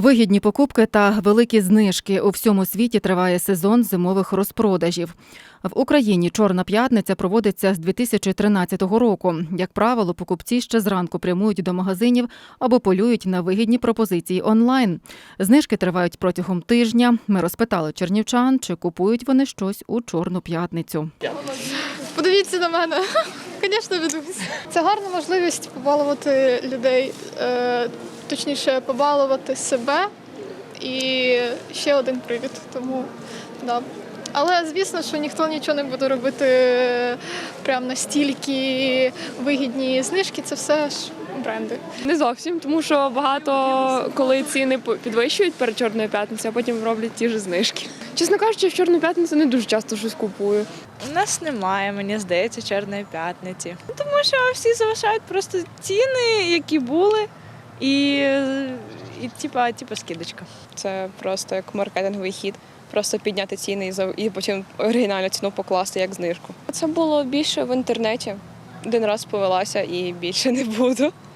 Вигідні покупки та великі знижки у всьому світі триває сезон зимових розпродажів. В Україні Чорна п'ятниця проводиться з 2013 року. Як правило, покупці ще зранку прямують до магазинів або полюють на вигідні пропозиції онлайн. Знижки тривають протягом тижня. Ми розпитали чернівчан, чи купують вони щось у Чорну п'ятницю. Подивіться на мене. Звісно, ведусь. Це гарна можливість побалувати людей, е, точніше, побалувати себе. І ще один привід. Тому да. Але звісно, що ніхто нічого не буде робити прям настільки вигідні знижки. Це все ж бренди. Не зовсім, тому що багато коли ціни підвищують перед чорною п'ятницею, а потім роблять ті ж знижки. Чесно кажучи, в чорну п'ятницю не дуже часто щось купую. У нас немає, мені здається, чорної п'ятниці. Тому що всі залишають просто ціни, які були, і, і типа, типа скидочка. Це просто як маркетинговий хід. Просто підняти ціни і потім оригінальну ціну покласти як знижку. Це було більше в інтернеті. Один раз повелася і більше не буду.